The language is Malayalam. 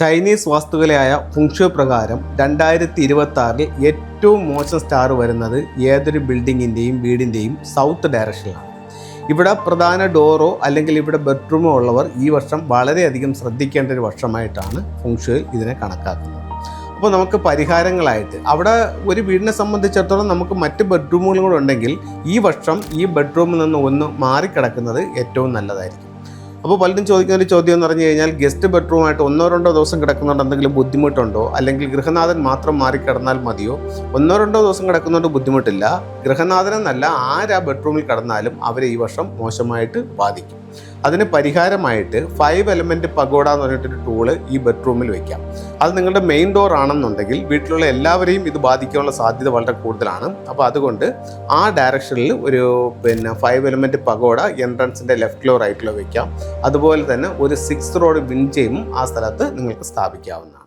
ചൈനീസ് വാസ്തുകലയായ ഫുങ്ഷു പ്രകാരം രണ്ടായിരത്തി ഇരുപത്തി ആറിൽ ഏറ്റവും മോശം സ്റ്റാർ വരുന്നത് ഏതൊരു ബിൽഡിങ്ങിന്റെയും വീടിന്റെയും സൗത്ത് ഡയറക്ഷനിലാണ്. ഇവിടെ പ്രധാന ഡോറോ അല്ലെങ്കിൽ ഇവിടെ ബെഡ്റൂമോ ഉള്ളവർ ഈ വർഷം വളരെയധികം ശ്രദ്ധിക്കേണ്ട ഒരു വർഷമായിട്ടാണ് ഫുങ്ഷുവിൽ ഇതിനെ കണക്കാക്കുന്നത്. അപ്പോൾ നമുക്ക് പരിഹാരങ്ങളായിട്ട് അവിടെ ഒരു വീടിനെ സംബന്ധിച്ചിടത്തോളം നമുക്ക് മറ്റ് ബെഡ്റൂമുകളും കൂടെ ഉണ്ടെങ്കിൽ ഈ വർഷം ഈ ബെഡ്റൂമിൽ നിന്ന് ഒന്ന് മാറിക്കിടക്കുന്നത് ഏറ്റവും നല്ലതായിരിക്കും. അപ്പോൾ പലരും ചോദിക്കുന്ന ഒരു ചോദ്യം എന്ന് പറഞ്ഞു കഴിഞ്ഞാൽ ഗസ്റ്റ് ബെഡ്റൂമായിട്ട് ഒന്നോ രണ്ടോ ദിവസം കിടക്കുന്നുണ്ട് എന്തെങ്കിലും ബുദ്ധിമുട്ടുണ്ടോ? അല്ലെങ്കിൽ ഗൃഹനാഥൻ മാത്രം മാറി കിടന്നാൽ മതിയോ? ഒന്നോ രണ്ടോ ദിവസം കിടക്കുന്നതുകൊണ്ട് ബുദ്ധിമുട്ടില്ല. ഗൃഹനാഥനെന്നല്ല ആരാ ബെഡ്റൂമിൽ കിടന്നാലും അവരെ ഈ വർഷം മോശമായിട്ട് ബാധിക്കും. അതിന് പരിഹാരമായിട്ട് ഫൈവ് എലമെന്റ് പഗോഡ എന്ന് പറഞ്ഞിട്ടൊരു ടൂൾ ഈ ബെഡ്റൂമിൽ വെക്കാം. അത് നിങ്ങളുടെ മെയിൻ ഡോർ ആണെന്നുണ്ടെങ്കിൽ വീട്ടിലുള്ള എല്ലാവരെയും ഇത് ബാധിക്കാനുള്ള സാധ്യത വളരെ കൂടുതലാണ്. അപ്പോൾ അതുകൊണ്ട് ആ ഡയറക്ഷനിൽ ഒരു പിന്നെ ഫൈവ് എലമെന്റ് പഗോഡ എൻട്രൻസിന്റെ ലെഫ്റ്റിലോ റൈറ്റിലോ വെക്കാം. അതുപോലെ തന്നെ ഒരു സിക്സ് റോഡ് വിൻചയും ആ സ്ഥലത്ത് നിങ്ങൾക്ക് സ്ഥാപിക്കാവുന്നതാണ്.